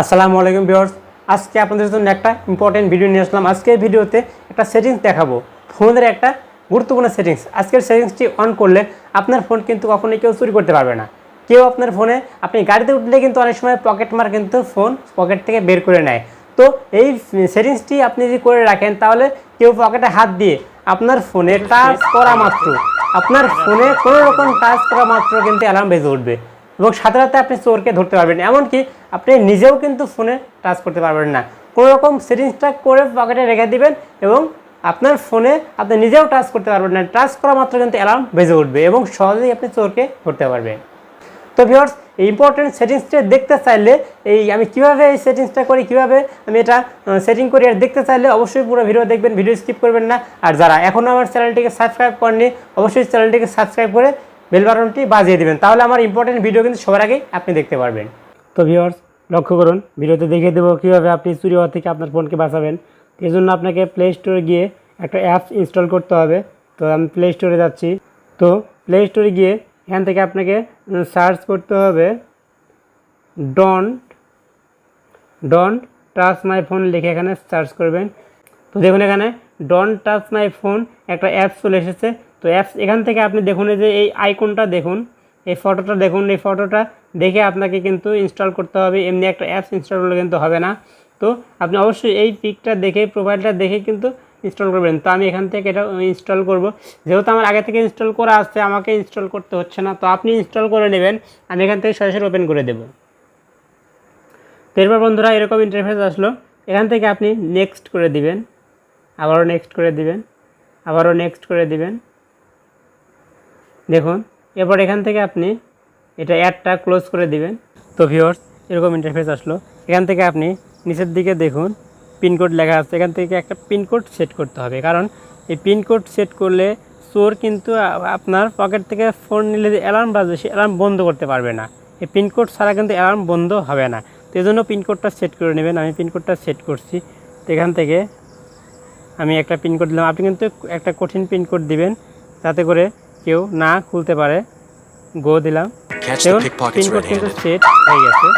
আসসালামু আলাইকুম ভিউয়ার্স। আজকে আপনাদের জন্য একটা ইম্পর্টেন্ট ভিডিও নিয়ে আসলাম। আজকের ভিডিওতে একটা সেটিংস দেখাবো। ফোনের একটা গুরুত্বপূর্ণ সেটিংস আজকের সেটিংসটি অন করলে আপনার ফোন কিন্তু কখনোই কেউ চুরি করতে পারবে না। কেউ আপনার ফোনে আপনি গাড়িতে উঠলে কিন্তু অনেক সময় পকেট মার কিন্তু ফোন পকেট থেকে বের করে নেয়। তো এই সেটিংসটি আপনি যদি করে রাখেন তাহলে কেউ পকেটে হাত দিয়ে আপনার ফোনে টাচ করা মাত্র আপনার ফোনে কোনো রকম টাচ করা মাত্র কিন্তু অ্যালার্ম বেজে উঠবে। এবং সাথে সাথে আপনি চোরকে ধরতে পারবেন। এমনকি আপনি নিজেও কিন্তু ফোনে টাচ করতে পারবেন না। কোনো রকম সেটিংসটা করে পকেটে রেখে দিবেন এবং আপনার ফোনে আপনি নিজেও টাচ করতে পারবেন না। টাচ করা মাত্র কিন্তু অ্যালার্ম বেজে উঠবে এবং সহজেই আপনি চোরকে ধরতে পারবেন। তো ভিউয়ার্স এই ইম্পর্টেন্ট সেটিংসটা দেখতে চাইলে এই আমি কীভাবে এই সেটিংসটা করি, কীভাবে আমি এটা সেটিং করি আর দেখতে চাইলে অবশ্যই পুরো ভিডিও দেখবেন ভিডিও স্কিপ করবেন না। আর যারা এখনও আমার চ্যানেলটিকে সাবস্ক্রাইব করেননি, অবশ্যই চ্যানেলটিকে সাবস্ক্রাইব করে বেল বাটনটি বাজিয়ে দিবেন। তাহলে আমার ইম্পর্টেন্ট ভিডিও কিন্তু সবার আগেই আপনি দেখতে পারবেন। তো ভিউয়ার্স লক্ষ্য করুন, ভিডিওতে দেখিয়ে দেবো কীভাবে আপনি চুরি হওয়া থেকে আপনার ফোনকে বাঁচাবেন। এই জন্য আপনাকে প্লে স্টোরে গিয়ে একটা অ্যাপস ইনস্টল করতে হবে। তো আমি প্লে স্টোরে যাচ্ছি। তো প্লে স্টোরে গিয়ে এখান থেকে আপনাকে সার্চ করতে হবে। Don't don't touch my phone লিখে এখানে সার্চ করবেন। তো দেখুন এখানে ডন্ট টাচ মাই ফোন একটা অ্যাপস চলে এসেছে। তো অ্যাপস, এখান থেকে আপনি দেখুন যে এই আইকনটা দেখুন, এই ফটোটা দেখুন, এই ফটোটা দেখে আপনাকে কিন্তু ইনস্টল করতে হবে। এমনি একটা অ্যাপস ইনস্টল করলে কিন্তু হবে না। তো আপনি অবশ্যই এই পিকটা দেখে প্রোফাইলটা দেখে কিন্তু ইনস্টল করবেন। তো আমি এখান থেকে এটা ইনস্টল করব। যেহেতু আমার আগে থেকে ইনস্টল করা আছে, আমাকে ইনস্টল করতে হচ্ছে না। তো আপনি ইনস্টল করে নেবেন। আমি এখান থেকে সরাসরি ওপেন করে দেবো। তো এরপর বন্ধুরা, এরকম ইন্টারফেস আসলো। এখান থেকে আপনি নেক্সট করে দিবেন। আবারও নেক্সট করে দিবেন। আবারও নেক্সট করে দিবেন। দেখুন এরপর এখান থেকে আপনি এটা অ্যাডটা ক্লোজ করে দিবেন। তো ভিওর্স এরকম ইন্টারফেস আসলো। এখান থেকে আপনি নিচের দিকে দেখুন পিনকোড লেখা আছে। এখান থেকে একটা পিনকোড সেট করতে হবে। কারণ এই পিনকোড সেট করলে চোর কিন্তু আপনার পকেট থেকে ফোন নিলে যে অ্যালার্ম বাজবে, সে অ্যালার্ম বন্ধ করতে পারবে না। এই পিনকোড ছাড়া কিন্তু অ্যালার্ম বন্ধ হবে না। তো এই জন্য পিনকোডটা সেট করে নেবেন। আমি পিনকোডটা সেট করছি। তো এখান থেকে আমি একটা পিনকোড দিলাম। আপনি কিন্তু একটা কঠিন পিনকোড দিবেন। যাতে করে কেউ না খুলতে পারে। গো দিলাম। দেখুন পিনকোড কিন্তু সেট হয়ে গেছে।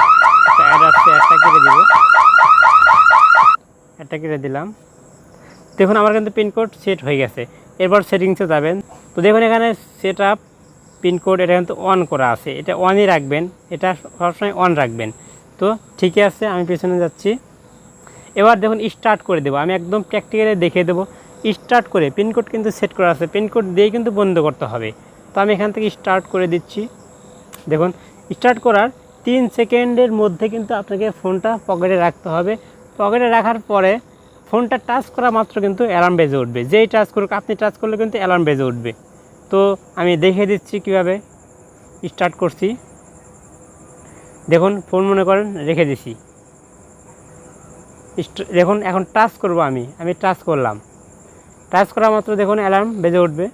অ্যাড আসছে একটা কেটে দিব। একটা কেটে দিলাম। দেখুন আমার কিন্তু পিনকোড সেট হয়ে গেছে। এরপর সেটিংসে যাবেন। তো দেখুন এখানে সেট আপ পিনকোড এটা কিন্তু অন করা আছে। এটা অনই রাখবেন। এটা সবসময় অন রাখবেন। তো ঠিকই আছে আমি পেছনে যাচ্ছি। এবার দেখুন স্টার্ট করে দেবো। আমি একদম প্র্যাকটিক্যালি দেখিয়ে দেবো। স্টার্ট করে পিনকোড কিন্তু সেট করা আছে। পিনকোড দিয়ে কিন্তু বন্ধ করতে হবে। তো আমি এখান থেকে স্টার্ট করে দিচ্ছি। দেখুন, স্টার্ট করার তিন সেকেন্ডের মধ্যে কিন্তু আপনাকে ফোনটা পকেটে রাখতে হবে। পকেটে রাখার পরে ফোনটা টাচ করা মাত্র কিন্তু অ্যালার্ম বেজে উঠবে। যেই টাচ করুক, আপনি টাচ করলে কিন্তু অ্যালার্ম বেজে উঠবে। তো আমি দেখিয়ে দিচ্ছি কীভাবে স্টার্ট করছি। দেখুন, ফোন মনে করেন রেখে দিছি। দেখুন, এখন টাচ করব আমি। আমি টাচ করলাম। টাচ করা মাত্র দেখুন অ্যালার্ম বেজে উঠবে।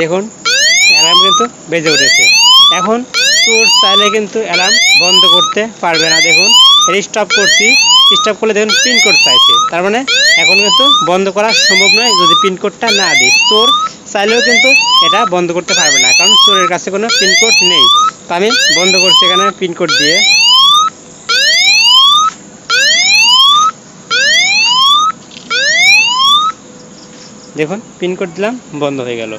দেখুন অ্যালার্ম কিন্তু বেজে উঠেছে। এখন চোর চাইলে কিন্তু অ্যালার্ম বন্ধ করতে পারবে না। দেখুন স্টপ করছি। স্টপ করলে দেখুন পিন কোড চাইছে তার মানে এখন কিন্তু বন্ধ করা সম্ভব নয় যদি পিন কোডটা না দিই। চোর চাইলেও কিন্তু এটা বন্ধ করতে পারবে না। কারণ চোরের কাছে কোনো পিন কোড নেই। তো আমি বন্ধ করছি এখানে পিন কোড দিয়ে। দেখুন পিনকোড দিলাম বন্ধ হয়ে গেল।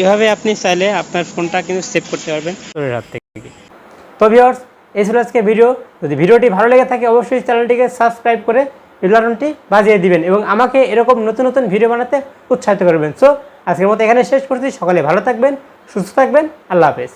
এভাবে আপনি চাইলে আপনার ফোনটা কিন্তু সেভ করতে পারবেন। চোরের হাত থেকে। তো ভিওর্স এই ছিল আজকে ভিডিও যদি ভিডিওটি ভালো লেগে থাকে অবশ্যই চ্যানেলটিকে সাবস্ক্রাইব করে বেলারনটি বাজিয়ে দিবেন এবং আমাকে এরকম নতুন নতুন ভিডিও বানাতে উৎসাহিত করবেন। সো আজকের মতো এখানে শেষ করছি। সকালে ভালো থাকবেন সুস্থ থাকবেন। আল্লাহ হাফেজ।